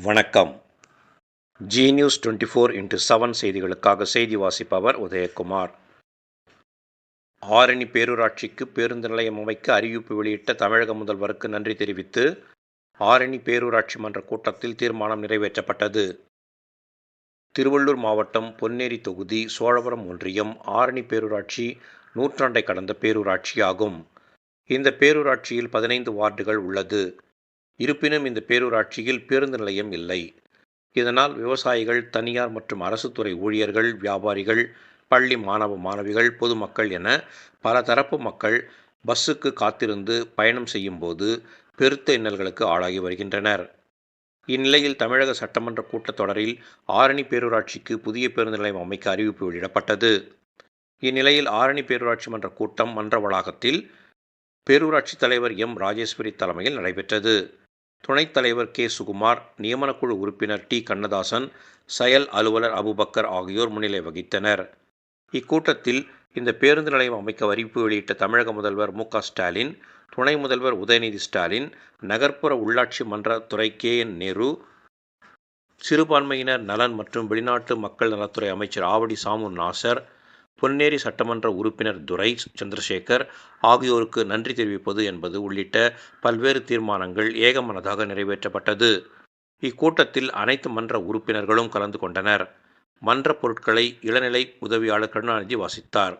வணக்கம். Zee news twenty four into seven செய்திகளுக்காக செய்தி வாசிப்பவர் உதயகுமார். ஆரணி பேரூராட்சிக்கு பேருந்து நிலையம் அமைக்க அறிவிப்பு வெளியிட்ட தமிழக முதல்வருக்கு நன்றி தெரிவித்து ஆரணி பேரூராட்சி மன்ற கூட்டத்தில் தீர்மானம் நிறைவேற்றப்பட்டது. திருவள்ளூர் மாவட்டம் பொன்னேரி தொகுதி சோழபுரம் ஒன்றியம் ஆரணி பேரூராட்சி நூற்றாண்டை கடந்த பேரூராட்சி ஆகும் இந்த பேரூராட்சியில் பதினைந்து வார்டுகள் உள்ளது. இருப்பினும் இந்த பேரூராட்சியில் பேருந்து நிலையம் இல்லை. இதனால் விவசாயிகள் தனியார் மற்றும் அரசு துறை ஊழியர்கள் வியாபாரிகள் பள்ளி மாணவ மாணவிகள் பொதுமக்கள் என பல தரப்பு மக்கள் பஸ்ஸுக்கு காத்திருந்து பயணம் செய்யும்போது பெருத்த இன்னல்களுக்கு ஆளாகி வருகின்றனர். இந்நிலையில் தமிழக சட்டமன்ற கூட்டத்தொடரில் ஆரணி பேரூராட்சிக்கு புதிய பேருந்து நிலையம் அமைக்க அறிவிப்பு வெளியிடப்பட்டது. இந்நிலையில் ஆரணி பேரூராட்சி மன்ற கூட்டம் மன்ற வளாகத்தில் பேரூராட்சி தலைவர் எம். ராஜேஸ்வரி தலைமையில் நடைபெற்றது. துணைத் தலைவர் கே. சுகுமார் நியமனக்குழு உறுப்பினர் டி. கண்ணதாசன் செயல் அலுவலர் அபுபக்கர் ஆகியோர் முன்னிலை வகித்தனர். இக்கூட்டத்தில் இந்த பேருந்து நிலையம் அமைக்க அறிவிப்பு வெளியிட்ட தமிழக முதல்வர் மு. ஸ்டாலின் துணை முதல்வர் உதயநிதி ஸ்டாலின் நகர்ப்புற உள்ளாட்சி மன்ற துறை கே. என். நேரு சிறுபான்மையினர் நலன் மற்றும் வெளிநாட்டு மக்கள் நலத்துறை அமைச்சர் ஆவடி சாமு நாசர் பொன்னேரி சட்டமன்ற உறுப்பினர் துரை சந்திரசேகர் ஆகியோருக்கு நன்றி தெரிவிப்பது என்பது உள்ளிட்ட பல்வேறு தீர்மானங்கள் ஏகமனதாக நிறைவேற்றப்பட்டது. இக்கூட்டத்தில் அனைத்து மன்ற உறுப்பினர்களும் கலந்து கொண்டனர். மன்ற பொருட்களை இளநிலை உதவியாளர் கருணாநிதி வாசித்தார்.